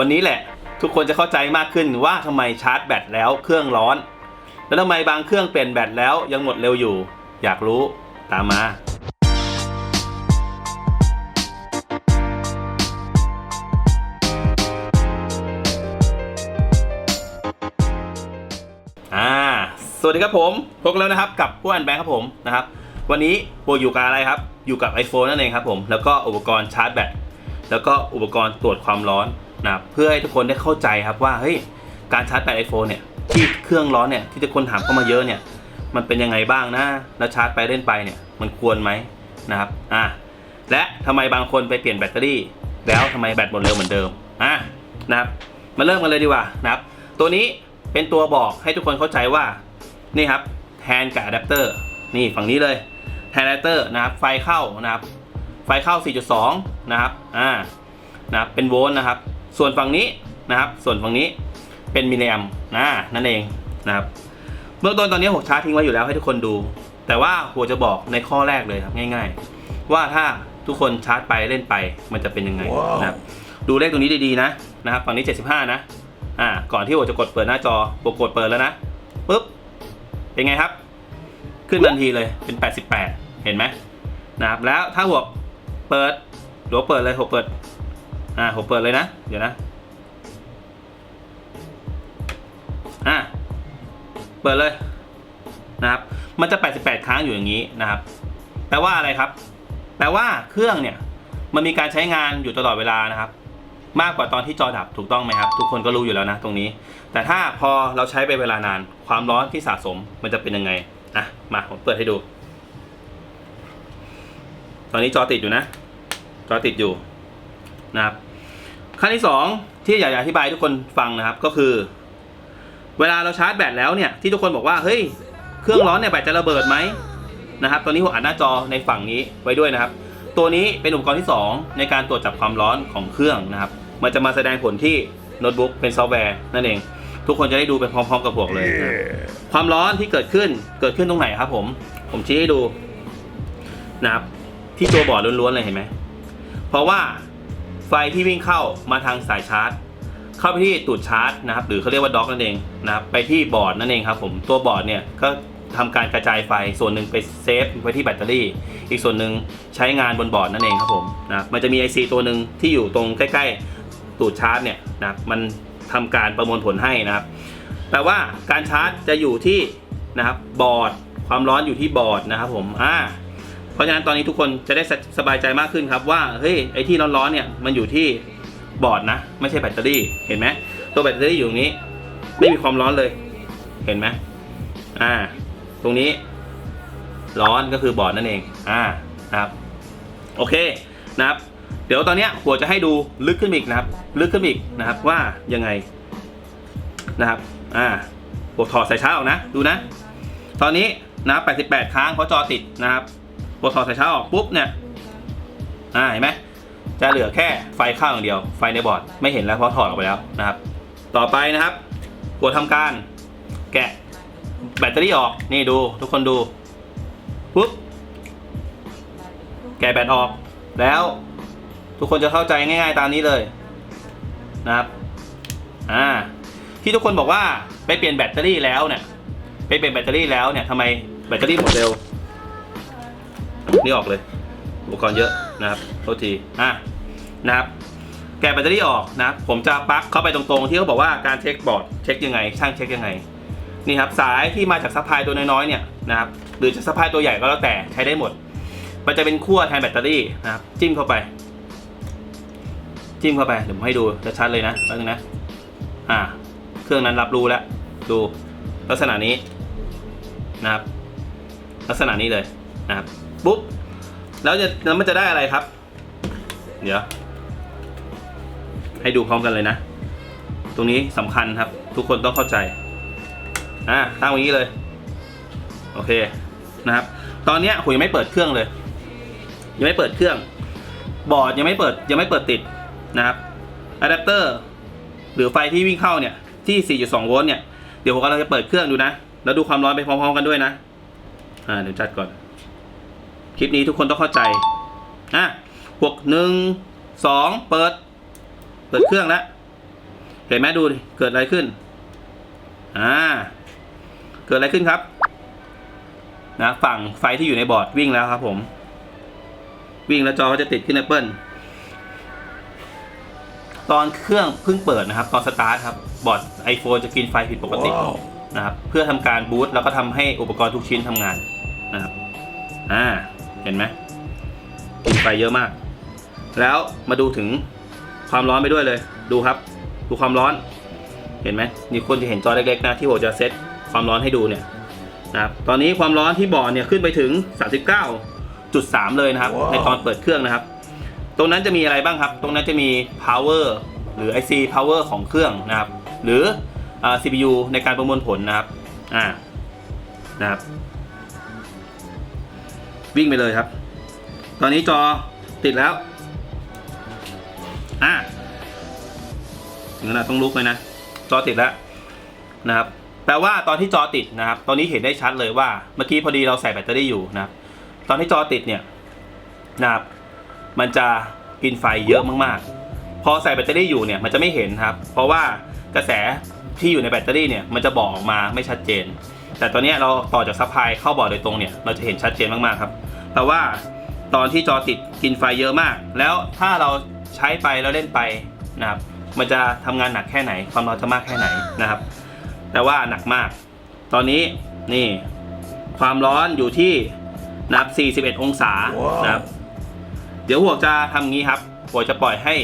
วันนี้แหละ ทุกคนจะเข้าใจมากขึ้นว่าทำไมชาร์จแบตแล้วเครื่องร้อน แล้วทำไมบางเครื่องเปลี่ยนแบตแล้วยังหมดเร็วอยู่ อยากรู้ตามมาอ่าสวัสดีครับผมพบแล้วนะครับกับผู้อันแบงค์ครับผมนะครับ วันนี้โบอยู่กับอะไรครับ อยู่กับ iPhone นั่นเองครับผม แล้วก็อุปกรณ์ชาร์จแบตแล้วก็อุปกรณ์ตรวจความร้อน นะเพื่อให้ทุกคนได้เข้าใจครับว่าเฮ้ยการชาร์จแบต iPhone เนี่ยที่เครื่องร้อนเนี่ยที่ทุกคนถามเข้ามาเยอะเนี่ยมันเป็นยังไงบ้างนะแล้วชาร์จไปเล่นไปเนี่ยมันควรไหมนะครับอ่าและทำไมบางคนไปเปลี่ยนแบตเตอรี่ แล้วทำไมแบตหมดเร็วเหมือนเดิมอะนะครับมาเริ่มกันเลยดีกว่านะครับ ตัวนี้เป็นตัวบอกให้ทุกคนเข้าใจว่านี่ครับแทนกับอะแดปเตอร์นี่ฝั่งนี้เลยแทนอะแดปเตอร์นะครับไฟเข้านะครับไฟเข้า 4.2 นะครับอ่านะครับเป็นโวลต์นะครับ ส่วนฝั่งนี้นะครับ ส่วนฝั่งนี้เป็นมิลลิแอมป์นะนั่นเองนะครับเบื้องต้นตอนนี้ผมชาร์จทิ้งไว้อยู่แล้วให้ทุกคนดู แต่ว่าหัวจะบอกในข้อแรกเลยครับง่าย ๆ ว่าถ้าทุกคนชาร์จไปเล่นไปมันจะเป็นยังไงนะครับดูเลขตรงนี้ดีๆนะนะครับฝั่งนี้ 75 นะอ่าก่อนที่หัวจะกดเปิดหน้าจอหัวกดเปิดแล้วนะปุ๊บเป็นไงครับ ขึ้นทันทีเลยเป็น 88 เห็นไหมนะครับแล้วถ้าหัวเปิดหัวเปิดเลยหัวเปิด อ่าหัวเปิดเลยนะ เดี๋ยวนะ อ่าเปิดเลยนะครับ มันจะ 88 ครั้งอยู่อย่างนี้นะครับ แปลว่าอะไรครับ แปลว่าเครื่องเนี่ย มันมีการใช้งานอยู่ตลอดเวลานะครับ มากกว่าตอนที่จอดับถูกต้องไหมครับ ทุกคนก็รู้อยู่แล้วนะตรงนี้ แต่ถ้าพอเราใช้ไปเวลานาน ความร้อนที่สะสมมันจะเป็นยังไง อะ มาผมเปิดให้ดู ตอนนี้จอติดอยู่นะ จอติดอยู่ นะครับขั้นที่สองที่อยากจะอธิบายให้ทุกคนฟังนะครับก็คือ เวลาเราชาร์จแบตแล้วเนี่ยที่ทุกคนบอกว่าเฮ้ยเครื่องร้อนเนี่ยแบตจะระเบิดไหมนะครับตอนนี้ผมอัดหน้าจอในฝั่งนี้ไว้ด้วยนะครับ ตัวนี้เป็นอุปกรณ์ที่ 2 ในการตรวจจับความร้อนของเครื่องนะครับ มันจะมาแสดงผลที่โน้ตบุ๊กเป็นซอฟต์แวร์นั่นเอง ทุกคนจะได้ดูเป็นพร้อมๆกับพวกเลยนะครับความร้อนที่เกิดขึ้นเกิดขึ้นตรงไหนครับ ผม ผมชี้ให้ดูนะครับที่ตัวบอร์ดล้วนๆเลยเห็นไหมเพราะว่า ไฟที่วิ่งเข้ามาทางสายชาร์จ เข้าไปที่ตูดชาร์จนะครับ หรือเขาเรียกว่าด็อกนั่นเองนะครับไปที่บอร์ดนั่นเองครับผมตัวบอร์ดเนี่ยก็ทำการกระจายไฟส่วนหนึ่งไปเซฟไว้ที่แบตเตอรี่ อีกส่วนหนึ่งใช้งานบนบอร์ดนั่นเองครับผมนะมันจะมี IC ตัวหนึ่งที่อยู่ตรงใกล้ๆตูดชาร์จเนี่ยนะมันทำการประมวลผลให้นะครับแปลว่าการชาร์จจะอยู่ที่นะครับบอร์ดความร้อนอยู่ที่บอร์ดนะครับผมอ่า เพราะฉะนั้นตอนนี้ทุกคนจะได้สบายใจมากขึ้นครับว่าเฮ้ยไอ้ที่ร้อนๆเนี่ยมันอยู่ที่บอร์ดนะ ไม่ใช่แบตเตอรี่เห็นไหมตัวแบตเตอรี่อยู่ตรงนี้ ไม่มีความร้อนเลย เห็นไหมอ่า ตรงนี้ ร้อนก็คือบอร์ดนั่นเองอ่านะครับ โอเคนะครับ เดี๋ยวตอนนี้หัวจะให้ดูลึกขึ้นอีกนะครับ ลึกขึ้นอีกนะครับว่ายังไงนะครับ อ่าหัวถอดสายชาร์จออกนะ ดูนะ ตอนนี้นะ 88 ครั้งเพราะจอติดนะครับ หัวถอดสายชาร์จออกปุ๊บเนี่ยอ่าเห็นไหมจะเหลือแค่ไฟเข้าอย่างเดียว ไฟในบอร์ดไม่เห็นแล้วเพราะถอดออกไปแล้วนะครับ ต่อไปนะครับหัวทำการแกะแบตเตอรี่ออกนี่ดูทุกคนดูปุ๊บแกะแบตออกแล้ว ทุกคนจะเข้าใจง่ายๆตามนี้เลยนะครับอ่าที่ทุกคนบอกว่าไปเปลี่ยนแบตเตอรี่แล้วเนี่ยไปเปลี่ยนแบตเตอรี่แล้วเนี่ยทำไมแบตเตอรี่หมดเร็ว นี่ออกเลยอุปกรณ์เยอะนะครับโทษทีอะนะครับแกะแบตเตอรี่ออกนะครับ ผมจะปลั๊กเข้าไปตรงๆ ที่เขาบอกว่าการเช็คบอร์ดเช็คยังไง ช่างเช็คยังไงนี่ครับสายที่มาจากซัพพลายตัวน้อยๆเนี่ยนะครับหรือจะซัพพลายตัวใหญ่ก็แล้วแต่ใช้ได้หมด มันจะเป็นขั้วแทนแบตเตอรี่นะครับจิ้มเข้าไป จิ้มเข้าไปเดี๋ยวผมให้ดูจะชัดเลยนะแป๊บนึงนะอ่า เครื่องนั้นรับรู้แล้ว ดูลักษณะนี้นะครับ ลักษณะนี้เลยนะครับ ปุ๊บ แล้วจะแล้วมันจะได้อะไรครับ เดี๋ยว ให้ดูพร้อมกันเลยนะ ตรงนี้สำคัญครับ ทุกคนต้องเข้าใจ อ่าตั้งไว้อย่างนี้เลย โอเคนะครับ ตอนนี้ยผมยังไม่เปิดเครื่องเลย ยังไม่เปิดเครื่อง บอร์ดยังไม่เปิดยังไม่เปิดติดนะครับอะแดปเตอร์หรือไฟที่วิ่งเข้าเนี่ยที่ 4.2 โวลต์เนี่ย เดี๋ยวผมกำลังจะเปิดเครื่องดูนะ แล้วดูความร้อนไปพร้อมๆกันด้วยนะ อ่า เดี๋ยวจัดก่อน คลิปนี้ทุกคนต้องเข้าใจอะพวกหนึ่งสองเปิด เปิดเครื่องแล้วเห็นไหมดูดิเกิดอะไรขึ้นอ่าเกิดอะไรขึ้นครับนะฝั่งไฟที่อยู่ในบอร์ดวิ่งแล้วครับผม วิ่งแล้วจอก็จะติดขึ้น Apple ตอนเครื่องเพิ่งเปิดนะครับ ตอนสตาร์ทครับบอร์ด iPhone จะกินไฟผิดปกตินะครับ เพื่อทำการบูตแล้วก็ทำให้อุปกรณ์ทุกชิ้นทำงานนะครับอ่า เห็นไหมกินไฟเยอะมาก แล้วมาดูถึงความร้อนไปด้วยเลย ดูครับ ดูความร้อน เห็นไหมนี่คนจะเห็นจอเล็กๆนะที่ผมจะเซตความร้อนให้ดูเนี่ยนะครับตอนนี้ความร้อนที่บอร์ดเนี่ยขึ้นไปถึง 39.3 เลยนะครับในตอนเปิดเครื่องนะครับ ตรงนั้นจะมีอะไรบ้างครับ ตรงนั้นจะมี power หรือ IC power ของเครื่องนะครับ หรืออ่า CPU ในการประมวลผลนะครับ อ่า นะครับ วิ่งไปเลยครับ ตอนนี้จอติดแล้ว อ่าถึงขนาดต้องลุกเลยนะ จอติดแล้วนะครับแปลว่าตอนที่จอติดนะครับ ตอนนี้เห็นได้ชัดเลยว่าเมื่อกี้พอดีเราใส่แบตเตอรี่อยู่นะครับ ตอนที่จอติดเนี่ยนะครับ มันจะกินไฟเยอะมากๆ พอใส่แบตเตอรี่อยู่เนี่ยมันจะไม่เห็นครับ เพราะว่ากระแสที่อยู่ในแบตเตอรี่เนี่ยมันจะบอกออกมาไม่ชัดเจน แต่ตอนนี้เราต่อจากซัพพลายเข้าบอร์ดโดยตรงเนี่ยเราจะเห็นชัดเจนมากๆครับ แต่ว่าตอนที่จอติดกินไฟเยอะมาก แล้วถ้าเราใช้ไปแล้วเล่นไปนะครับ มันจะทำงานหนักแค่ไหน ความร้อนจะมากแค่ไหนนะครับ แต่ว่าหนักมาก ตอนนี้นี่ความร้อนอยู่ที่นับ 41 องศานะครับ เดี๋ยวหัวจะทำงี้ครับหัวจะปล่อยให้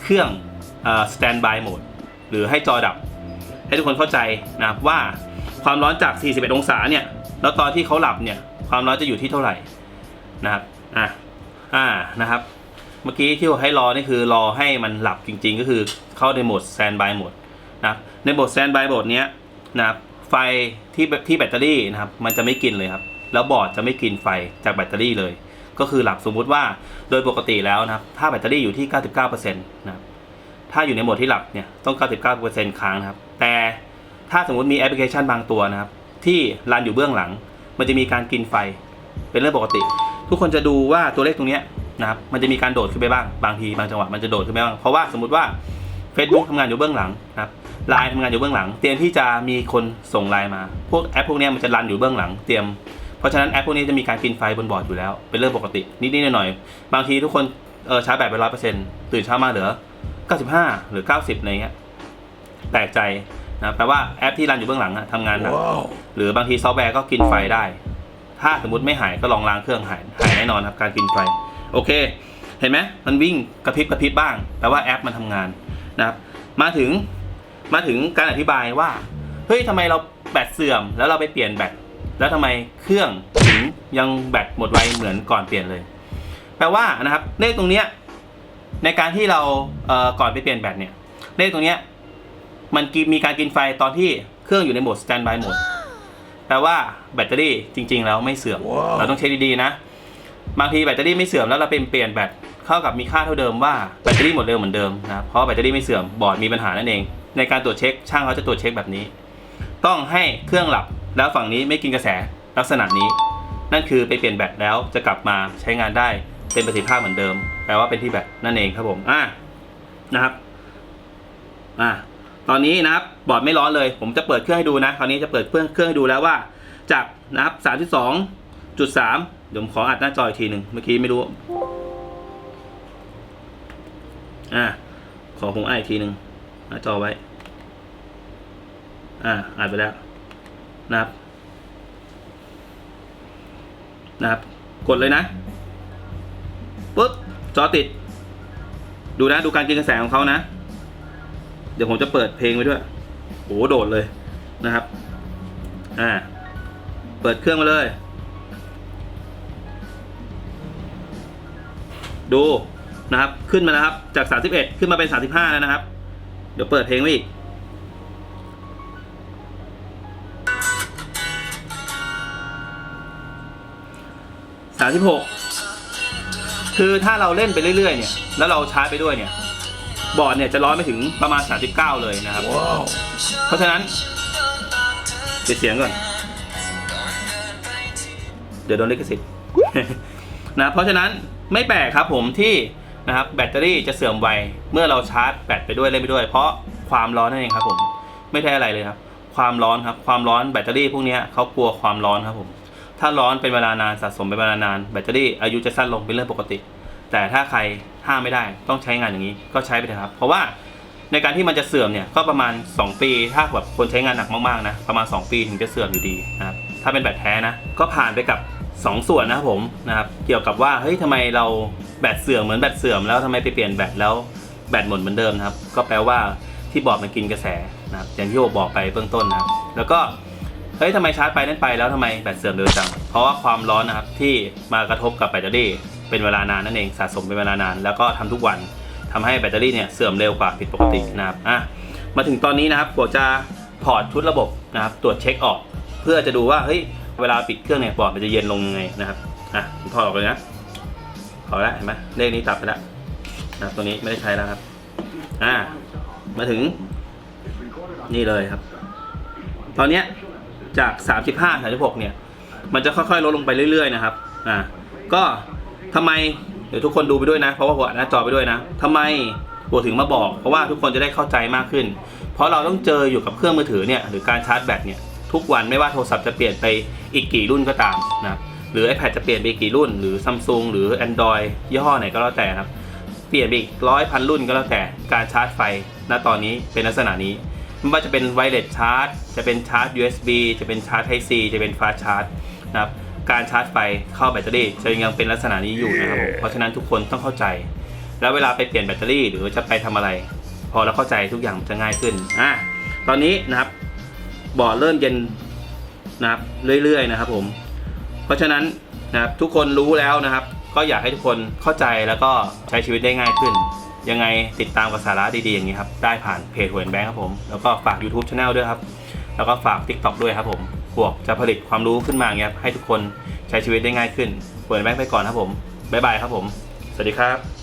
เครื่องสแตนบายโหมดหรือให้จอดับ ให้ทุกคนเข้าใจนะครับว่าความร้อนจาก 41 องศาเนี่ย แล้วตอนที่เขาหลับเนี่ย ความร้อนจะอยู่ที่เท่าไหร่ นะครับอะอ่านะครับ เมื่อกี้ที่ให้รอนี่คือรอให้มันหลับจริง ๆ ก็คือเข้าในโหมด standby mode นะครับในโหมด standby mode เนี้ยนะครับไฟที่ที่แบตเตอรี่นะครับ มันจะไม่กินเลยครับ แล้วบอร์ดจะไม่กินไฟจากแบตเตอรี่เลย ก็คือหลับสมมุติว่าโดยปกติแล้วนะครับ ถ้าแบตเตอรี่อยู่ที่ 99%นะครับถ้าอยู่ในโหมดที่หลับเนี่ยต้อง 99%ค้างนะครับ แต่ถ้าสมมติมีแอปพลิเคชันบางตัวนะครับ ที่รันอยู่เบื้องหลัง มันจะมีการกินไฟเป็นเรื่องปกติ ทุกคนจะดูว่าตัวเลขตรงเนี้ยนะครับมันจะมีการโดดขึ้นไปบ้างบางทีบางจังหวะมันจะโดดขึ้นไปบ้างเพราะว่าสมมติว่า Facebook ทำงานอยู่เบื้องหลังนะครับไลน์ทำงานอยู่เบื้องหลัง เตรียมที่จะมีคนส่งไลน์มา พวกแอปพวกเนี้ยมันจะรันอยู่เบื้องหลังเตรียม เพราะฉะนั้นแอปพวกนี้จะมีการกินไฟบนบอร์ดอยู่แล้วเป็นเรื่องปกตินิดๆหน่อยๆบางทีทุกคนเออชาร์จแบตไปร้อยเปอร์เซ็นต์ตื่นเช้ามาเหลือ 95 หรือ 90อะไรเงี้ยแปลกใจนะแปลว่าแอปที่รันอยู่เบื้องหลังอะทำงานหนักหรือบางทีซอฟต์แวร์ก็กินไฟได้ ถ้าสมมติไม่หายก็ลองล้างเครื่องหายหายแน่นอนครับการกินไฟโอเค เห็นไหมมันวิ่งกระพริบกระพริบบ้างแปลว่าแอปมันทำงานนะครับมาถึงมาถึงการอธิบายว่าเฮ้ยทำไมเราแบตเสื่อม แล้วเราไปเปลี่ยนแบตแล้วทำไมเครื่องถึงยังแบตหมดไวเหมือนก่อนเปลี่ยนเลย แปลว่านะครับเลขตรงเนี้ยในการที่เราเอ่อก่อนไปเปลี่ยนแบตเนี่ยเลขตรงเนี้ยมันกินมีการกินไฟตอนที่เครื่องอยู่ในโหมด standby mode แปลว่าแบตเตอรี่จริง ๆ แล้วไม่เสื่อมเราต้องเช็คดีๆนะ บางทีแบตเตอรี่ไม่เสื่อมแล้วเราเป็นเปลี่ยนแบตเข้ากับมีค่าเท่าเดิมว่าแบตเตอรี่หมดเดิมเหมือนเดิมนะครับเพราะว่าแบตเตอรี่ไม่เสื่อมบอร์ดมีปัญหานั่นเอง ในการตรวจเช็คช่างเขาจะตรวจเช็คแบบนี้ ต้องให้เครื่องหลับแล้วฝั่งนี้ไม่กินกระแสลักษณะนี้ นั่นคือไปเปลี่ยนแบตแล้วจะกลับมาใช้งานได้เต็มประสิทธิภาพเหมือนเดิม แปลว่าเป็นที่แบตนั่นเองครับผมอะนะครับอะ ตอนนี้นะครับบอร์ดไม่ร้อนเลย ผมจะเปิดเครื่องให้ดูนะคราวนี้จะเปิดเครื่องเครื่องให้ดูแล้วว่า จากนะครับ32.3เดี๋ยวผมขออัดหน้าจออีกทีหนึ่งเมื่อกี้ไม่รู้อ่าขอผมอ่านอีกทีหนึ่งหน้าจอไว้ อ่าอ่านไปแล้วนะครับนะครับ กดเลยนะปุ๊บจอติด ดูนะดูการกินกระแสของเขานะ เดี๋ยวผมจะเปิดเพลงไว้ด้วยโอ้โหโดดเลยนะครับ อ่า เปิดเครื่องมาเลย ดูนะครับ ขึ้นมานะครับ จาก 31 ขึ้นมาเป็น 35 แล้วนะครับ เดี๋ยวเปิดเพลงไว้อีก 36 คือถ้าเราเล่นไปเรื่อยๆเนี่ย แล้วเราชาร์จไปด้วยเนี่ย บอร์ดเนี่ยจะร้อนไปถึงประมาณ 39 เลยนะครับ เพราะฉะนั้นปิดเสียงก่อน เดี๋ยวโดนลิขสิทธิ์นะเพราะฉะนั้นไม่แปลกครับผมที่นะครับแบตเตอรี่จะเสื่อมไวเมื่อเราชาร์จแบตไปด้วยเล่นไปด้วย เพราะความร้อนนั่นเองครับผมไม่ใช่อะไรเลยครับ ความร้อนครับความร้อนแบตเตอรี่พวกเนี้ยเขากลัวความร้อนครับผมถ้าร้อนเป็นเวลานานสะสมเป็นเวลานานแบตเตอรี่อายุจะสั้นลงเป็นเรื่องปกติ แต่ถ้าใครห้ามไม่ได้ต้องใช้งานอย่างนี้ก็ใช้ไปเถอะครับ เพราะว่าในการที่มันจะเสื่อมเนี่ยก็ประมาณ 2 ปีถ้าแบบคนใช้งานหนักมากๆนะประมาณ 2 ปีถึงจะเสื่อมอยู่ดีนะครับถ้าเป็นแบตแท้นะก็ผ่านไปกับ 2 ส่วนนะครับผมนะครับเกี่ยวกับว่าเฮ้ยทำไมเราแบตเสื่อมเหมือนแบตเสื่อมแล้วทำไมไปเปลี่ยนแบตแล้วแบตหมดเหมือนเดิมนะครับก็แปลว่าที่บอร์ดมันกินกระแสนะครับอย่างที่โอบอกไปเบื้องต้นนะครับแล้วก็เฮ้ยทำไมชาร์จไปนั่นไปแล้วทำไมแบตเสื่อมเร็วจังเพราะว่าความร้อนนะครับที่มากระทบกับแบตเตอรี่ เป็นเวลานานนั่นเองสะสมเป็นเวลานาน แล้วก็ทำทุกวันทำให้แบตเตอรี่เนี่ยเสื่อมเร็วกว่าผิดปกตินะครับอะมาถึงตอนนี้นะครับผมจะถอดชุดระบบนะครับตรวจเช็คออก เพื่อจะดูว่าเฮ้ยเวลาปิดเครื่องเนี่ยบอร์ดมันจะเย็นลงยังไงนะครับอะผมถอดออกเลยนะถอดแล้วเห็นไหมเลขนี้ตัดไปแล้วนะครับตัวนี้ไม่ได้ใช้แล้วครับอ่ามาถึงนี่เลยครับ ตอนเนี้ยจาก 35 36เนี่ย มันจะค่อยๆ ลดลงไปเรื่อยๆ นะครับ อ่า ก็ ทำไมเดี๋ยวทุกคนดูไปด้วยนะ เพราะว่าหัวหน้าจอไปด้วยนะทำไมหัวถึงมาบอก เพราะว่าทุกคนจะได้เข้าใจมากขึ้น เพราะเราต้องเจออยู่กับเครื่องมือถือเนี่ยหรือการชาร์จแบตเนี่ยทุกวันไม่ว่าโทรศัพท์จะเปลี่ยนไปอีกกี่รุ่นก็ตามนะหรือ iPad จะเปลี่ยนไปกี่รุ่น หรือ Samsung หรือ Android ยี่ห้อไหนก็แล้วแต่ครับเปลี่ยนไปอีกร้อยพันรุ่นก็แล้วแต่การชาร์จไฟณตอนนี้เป็นลักษณะนี้ไม่ว่าจะเป็นไวเลสชาร์จ จะเป็นชาร์จ USB จะเป็นชาร์จ Type C จะเป็นฟาสชาร์จนะครับ การชาร์จไฟเข้าแบตเตอรี่จะยังเป็นลักษณะนี้อยู่นะครับผมเพราะฉะนั้นทุกคนต้องเข้าใจ แล้วเวลาไปเปลี่ยนแบตเตอรี่หรือจะไปทำอะไร พอเราเข้าใจทุกอย่างจะง่ายขึ้นอะตอนนี้นะครับบอร์ดเริ่มเย็นนะครับเรื่อยๆนะครับ ผม เพราะฉะนั้นนะครับทุกคนรู้แล้วนะครับ ก็อยากให้ทุกคนเข้าใจแล้วก็ใช้ชีวิตได้ง่ายขึ้น ยังไงติดตามกับสาระดีๆอย่างนี้ครับได้ผ่านเพจหวนแบงค์ครับผมแล้วก็ฝาก YouTube Channel ด้วยครับ แล้วก็ฝาก TikTok ด้วยครับผมพ วกจะผลิตความรู้ขึ้นมาเงี้ยให้ทุกคนใช้ชีวิตได้ง่ายขึ้น เปิดแม็กไปก่อนครับผม บ๊ายบายครับผม สวัสดีครับ